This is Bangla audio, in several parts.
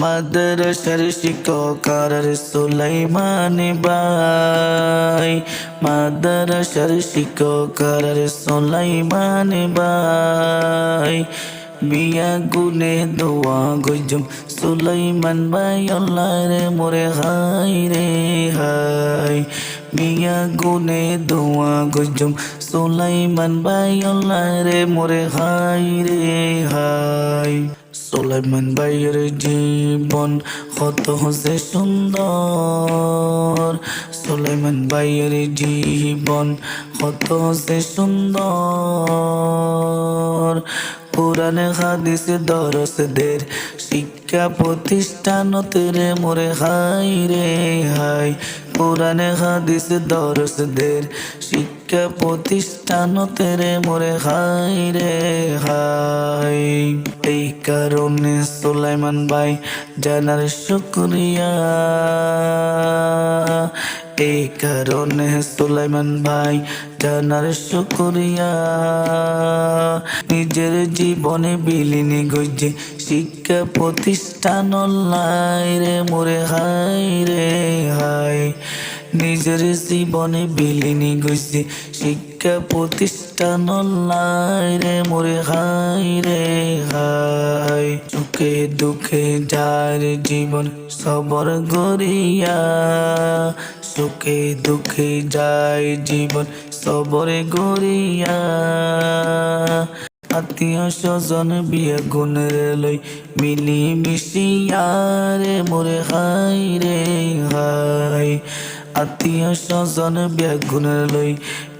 মাদ্রাসার শিক্ষকার সুলাইমান বাই মাদ্রাসার শিক্ষকার সুলাইমান বাই বিয়া গুনে দোয়া গজম, সুলাইমান বাই আল্লাহ রে মোরে হাই রে হাই মিয়া গুনে দোয়া গজম, সুলাইমান বাই আল্লাহ রে মোরে হাই রে সুলাইমান ভাইয়ের জীবন কত হসে সুন্দর। সুলাইমান ভাইয়ের জীবন কত হসে সুন্দর। পুরানে হাদিস, দরসদের শিক্ষা প্রতিষ্ঠান তেরে মোরে হাই রে হাই। পুরানে হাদিস, দরসদের শিক্ষা প্রতিষ্ঠান তেরে মোরে হাই রে হাই এই কারণে সুলাইমান ভাই জানার শুক্রিয়া। এই কারণে সুলাইমান ভাই জানার শুক্রিয়া। নিজের জীবনে বিলীনি গজে শিক্ষা প্রতিষ্ঠান লাই রে মোরে হাই রে হাই নিজের জীবনে বিলিনি গজে শিক্ষা প্রতিষ্ঠান রে মোরে হাই রে হাই। সুখে দুঃখে যার জীবন সবর গরিয়া সুখে দুঃখে যায় জীবন সবরে গরিয়া আত্মীয় স্বজন বিয়ে গুণের লই মিলি মিশিয়ারে মোরে হাই রে হাই। আত্মীয় স্বজন বিয়ে গুণের লই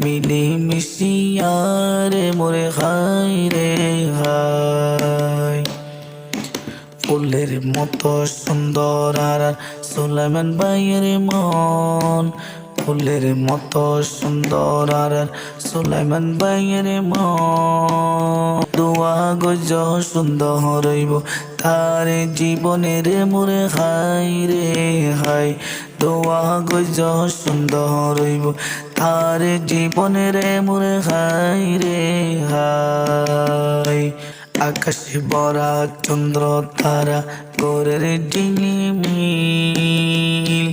মিলি মিশিয়ারে মোরে হাই রে হাই। ফুলের মতো সুন্দর আর সুলাইমান ভাইয়ের মন। ফুলের মতো সুন্দর আর সুলাইমান ভাইয়ের মন। দোয়া গজ সুন্দর রইব তার জীবনের মোরে হাই রে হাই। দোয়া গজ সুন্দর রইব তার জীবনের মোরে হাই রে হাই। আকাশে বরা চন্দ্র তারা গোরের ঝিলিমিল।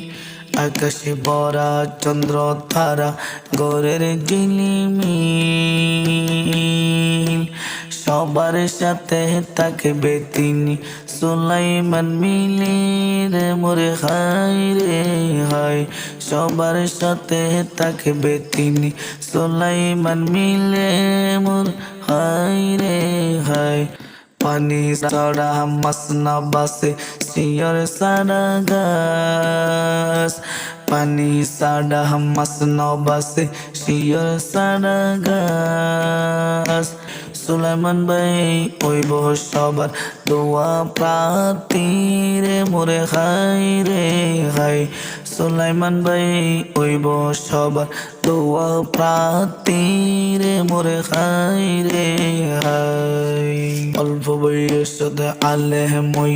আকাশে বরা চন্দ্র তারা গোরের ঝিলিমিল। সবার সাথে থাকবে তিনি সুলাইমান মিলে রে মোরে হাই রে হাই সবার সাথে থাকবে তিনি সুলাইমান মিলে মোর হাই রে হাই পানি সারা মাস না বাসে শিয়র সারা গাছ। পানি সারা মাস না বাসে শিয়র সারা গাছ। সুলাইমান ভাই, ওইব সবার দোয়া প্রার্থী রে, মোরে হাই রে হাই। সুলাইমান ভাই, ওইব সবার দোয়া প্রার্থী রে, মোরে হাই রে হাই। অল্প বয়সদ আলে মই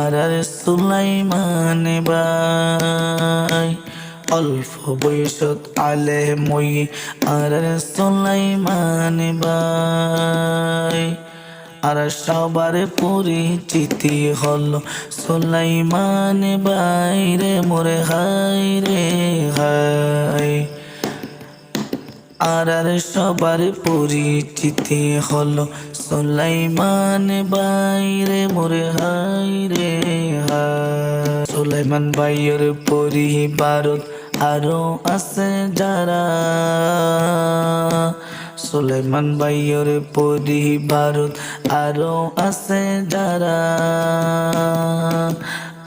আর সুলাইমান ভাই। অল্প বয়সত আলে মই আর সুলাইমান ভাই। আর সবার পরিচিতি হল সুলাইমান ভাই রে মোরে হাই রে হাই। আর আর সবার পরিচিতি হলো সুলাইমান ভাই রে মোরে হাই রে হাই। সুলাইমান ভাইয়ের পরিবারত আরও আছে যারা সুলাইমান ভাইয়ের পরিবারত আরও আছে যারা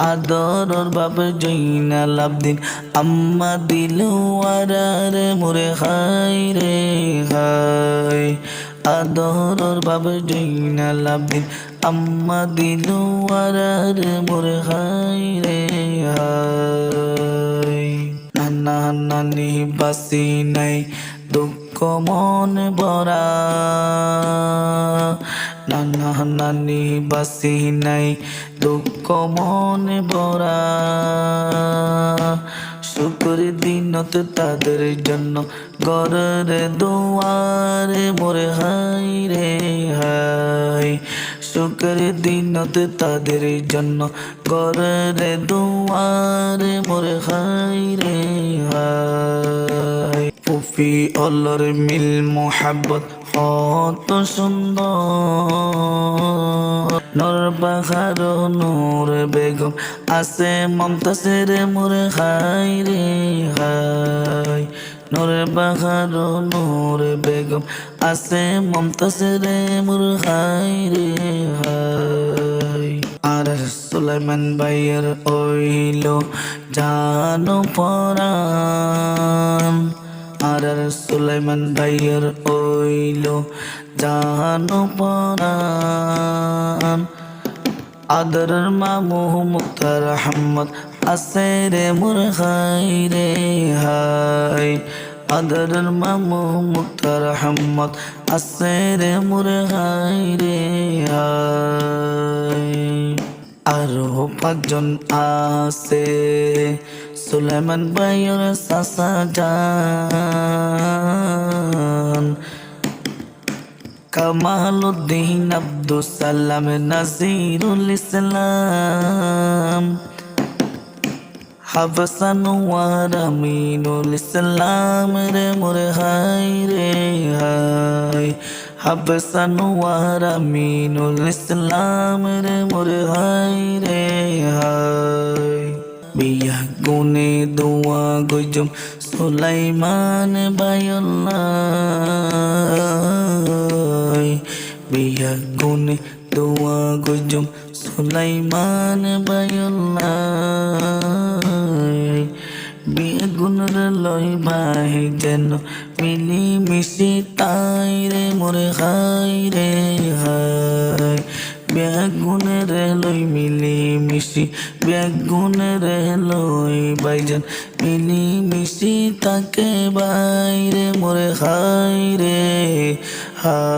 আদরর বাবা জৈনাল দিন আম্মা দিলওয়ারারে মোরে হাই রে হাই আদরর বাবা জৈনাল দিন আম্মা দিলওয়ারারে মোরে হাই রে হাই নানি বাসি নাই, দুঃখ মন ভরা। নানা নানি বাসি নাই, দুঃখ মন ভরা। শুক্র দিনত তাদের জন্য গরের দুয়ারে মোরে হাই রে হাই। সুখের দিনতে তাদের জন্য গরে দুয়ারে মোরে হাই রে হাই পুফি অল্লর মিল মোহাব্বত কত সুন্দর। নর বাহার নূর বেগম আছে মমতাজের মোরে হাই রে হাই নূর বাহার, নূর বেগম আছে মমতাজের মোর হাই রে হাই আর সুলাইমান ভাইয়ের ওইল জানো পরাণ আর সুলাইমান ভাইয়ের ওইল জানো পরাণ আদর মুক্তার আহমদ আছে রে মুর হাই রে হাই আদর মামু মুক্তার আহমদ আছে রে মুর হাই রে হাই আরও পাঁচজন আছে সুলেমান ভাইয়ের সাসা জান কামালুদ্দিন আব্দুল সালাম নাজিরুল ইসলাম হাফসান ওয়ার আমিনুল ইসলাম রে মোরে হাই রে হাই। হাফসান ওয়ার আমিনুল ইসলাম রে মোরে হাই রে হাই। বিয়া গুনে দোয়া গজম সুলাইমান বায়ুল্লাহ। বিয়া গুনে দোয়া গজম সুলাইমান বায়ুল্লাহ। বিয়া গুণর লই ভাই যেন মিলি মিশি তাই রে মোরে হাই রে হাই। বেগুনের লই মিলি মিশি বেগুনের লই বাইজান মিলি মিশি তাকে বাইরে মোরে হাই রে হাই।